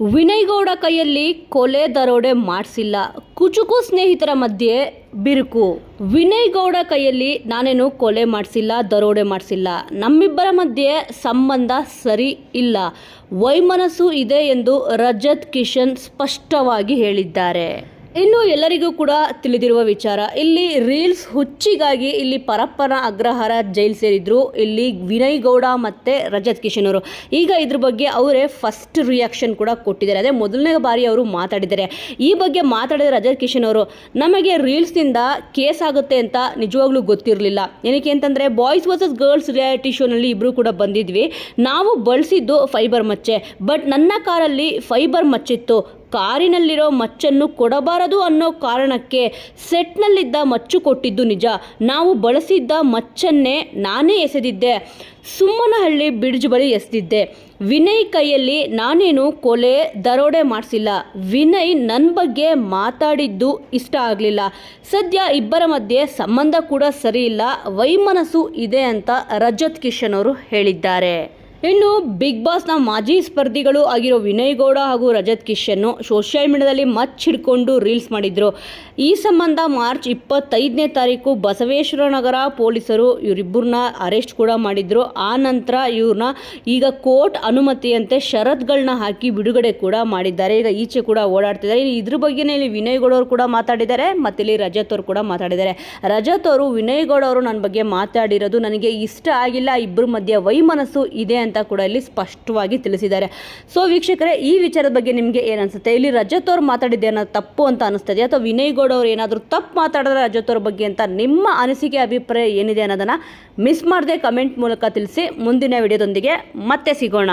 ವಿನಯ್ ಗೌಡ ಕೈಯಲ್ಲಿ ಕೊಲೆ ದರೋಡೆ ಮಾಡಿಸಿಲ್ಲ. ಕುಚುಕು ಸ್ನೇಹಿತರ ಮಧ್ಯೆ ಬಿರುಕು. ವಿನಯ್ ಗೌಡ ಕೈಯಲ್ಲಿ ನಾನೇನು ಕೊಲೆ ಮಾಡಿಸಿಲ್ಲ, ದರೋಡೆ ಮಾಡಿಸಿಲ್ಲ. ನಮ್ಮಿಬ್ಬರ ಮಧ್ಯೆ ಸಂಬಂಧ ಸರಿ ಇಲ್ಲ. ವೈಮನಸ್ಸು ಇದೆ ಎಂದು ರಜತ್ ಕಿಶನ್ ಸ್ಪಷ್ಟವಾಗಿ ಹೇಳಿದ್ದಾರೆ. ಇನ್ನು ಎಲ್ಲರಿಗೂ ಕೂಡ ತಿಳಿದಿರುವ ವಿಚಾರ, ಇಲ್ಲಿ ರೀಲ್ಸ್ ಹುಚ್ಚಿಗಾಗಿ ಇಲ್ಲಿ ಪರಪ್ಪನ ಅಗ್ರಹಾರ ಜೈಲ್ ಸೇರಿದ್ರು. ಇಲ್ಲಿ ವಿನಯ್ ಗೌಡ ಮತ್ತು ರಜತ್ ಕಿಶನ್ ಅವರು. ಈಗ ಇದ್ರ ಬಗ್ಗೆ ಅವರೇ ಫಸ್ಟ್ ರಿಯಾಕ್ಷನ್ ಕೂಡ ಕೊಟ್ಟಿದ್ದಾರೆ. ಅದೇ ಮೊದಲನೇ ಬಾರಿ ಅವರು ಮಾತಾಡಿದ್ದಾರೆ. ಈ ಬಗ್ಗೆ ಮಾತಾಡಿದ ರಜತ್ ಕಿಶನ್ ಅವರು, ನಮಗೆ ರೀಲ್ಸ್ನಿಂದ ಕೇಸ್ ಆಗುತ್ತೆ ಅಂತ ನಿಜವಾಗ್ಲೂ ಗೊತ್ತಿರಲಿಲ್ಲ. ಏನಕ್ಕೆ ಅಂತಂದರೆ ಬಾಯ್ಸ್ ವರ್ಸಸ್ ಗರ್ಲ್ಸ್ ರಿಯಾಲಿಟಿ ಶೋನಲ್ಲಿ ಇಬ್ಬರು ಕೂಡ ಬಂದಿದ್ವಿ. ನಾವು ಬಳಸಿದ್ದು ಫೈಬರ್ ಮಚ್ಚೆ. ಬಟ್ ನನ್ನ ಕಾರಲ್ಲಿ ಫೈಬರ್ ಮಚ್ಚಿತ್ತು. ಕಾರಿನಲ್ಲಿರೋ ಮಚ್ಚನ್ನು ಕೊಡಬಾರದು ಅನ್ನೋ ಕಾರಣಕ್ಕೆ ಸೆಟ್ನಲ್ಲಿದ್ದ ಮಚ್ಚು ಕೊಟ್ಟಿದ್ದು ನಿಜ. ನಾವು ಬಳಸಿದ್ದ ಮಚ್ಚನ್ನೇ ನಾನೇ ಎಸೆದಿದ್ದೆ. ಸುಮ್ಮನಹಳ್ಳಿ ಬಿಡ್ಜ್ ಬಳಿ ಎಸೆದಿದ್ದೆ. ವಿನಯ್ ಕೈಯಲ್ಲಿ ನಾನೇನು ಕೊಲೆ ದರೋಡೆ ಮಾಡಿಸಿಲ್ಲ. ವಿನಯ್ ನನ್ನ ಬಗ್ಗೆ ಮಾತಾಡಿದ್ದು ಇಷ್ಟ ಆಗಲಿಲ್ಲ. ಸದ್ಯ ಇಬ್ಬರ ಮಧ್ಯೆ ಸಂಬಂಧ ಕೂಡ ಸರಿ ಇಲ್ಲ. ವೈಮನಸ್ಸು ಇದೆ ಅಂತ ರಜತ್ ಕಿಶನ್ ಅವರು ಹೇಳಿದ್ದಾರೆ. ಇನ್ನು ಬಿಗ್ ಬಾಸ್ನ ಮಾಜಿ ಸ್ಪರ್ಧಿಗಳು ಆಗಿರೋ ವಿನಯ್ ಗೌಡ ಹಾಗೂ ರಜತ್ ಕಿಶನ್ನು ಸೋಷಿಯಲ್ ಮೀಡಿಯಾದಲ್ಲಿ ಮಚ್ಚಿಡ್ಕೊಂಡು ರೀಲ್ಸ್ ಮಾಡಿದ್ರು. ಈ ಸಂಬಂಧ ಮಾರ್ಚ್ ಇಪ್ಪತ್ತೈದನೇ ತಾರೀಕು ಬಸವೇಶ್ವರ ನಗರ ಪೊಲೀಸರು ಇವರಿಬ್ಬರನ್ನ ಅರೆಸ್ಟ್ ಕೂಡ ಮಾಡಿದ್ರು. ಆ ನಂತರ ಇವ್ರನ್ನ ಈಗ ಕೋರ್ಟ್ ಅನುಮತಿಯಂತೆ ಷರತ್ಗಳನ್ನ ಹಾಕಿ ಬಿಡುಗಡೆ ಕೂಡ ಮಾಡಿದ್ದಾರೆ. ಈಗ ಈಚೆ ಕೂಡ ಓಡಾಡ್ತಿದ್ದಾರೆ. ಇದ್ರ ಬಗ್ಗೆನೇ ಇಲ್ಲಿ ವಿನಯ್ ಗೌಡ ಅವರು ಕೂಡ ಮಾತಾಡಿದ್ದಾರೆ. ಮತ್ತು ಇಲ್ಲಿ ರಜತ್ ಅವರು ಕೂಡ ಮಾತಾಡಿದ್ದಾರೆ. ರಜತ್ ಅವರು, ವಿನಯ್ ಗೌಡ ಅವರು ನನ್ನ ಬಗ್ಗೆ ಮಾತಾಡಿರೋದು ನನಗೆ ಇಷ್ಟ ಆಗಿಲ್ಲ. ಇಬ್ಬರ ಮಧ್ಯೆ ವೈಮನಸ್ಸು ಇದೆ ಅಂತ ಕೂಡ ಇಲ್ಲಿ ಸ್ಪಷ್ಟವಾಗಿ ತಿಳಿಸಿದ್ದಾರೆ. ಸೊ ವೀಕ್ಷಕರೇ, ಈ ವಿಚಾರದ ಬಗ್ಗೆ ನಿಮಗೆ ಏನು ಅನಿಸುತ್ತೆ? ಇಲ್ಲಿ ರಜತ್ ಅವ್ರು ಮಾತಾಡಿದ್ದು ಏನಾದ್ರು ತಪ್ಪು ಅಂತ ಅನಿಸ್ತದೆ, ಅಥವಾ ವಿನಯ್ ಗೌಡ ಅವರು ಏನಾದರೂ ತಪ್ಪು ಮಾತಾಡಿದ್ರೆ ರಜತ್ ಅವ್ರ ಬಗ್ಗೆ ಅಂತ ನಿಮ್ಮ ಅನಿಸಿಕೆ, ಅಭಿಪ್ರಾಯ ಏನಿದೆ ಅನ್ನೋದನ್ನು ಮಿಸ್ ಮಾಡದೆ ಕಮೆಂಟ್ ಮೂಲಕ ತಿಳಿಸಿ ಮುಂದಿನ ವಿಡಿಯೋದೊಂದಿಗೆ ಮತ್ತೆ ಸಿಗೋಣ.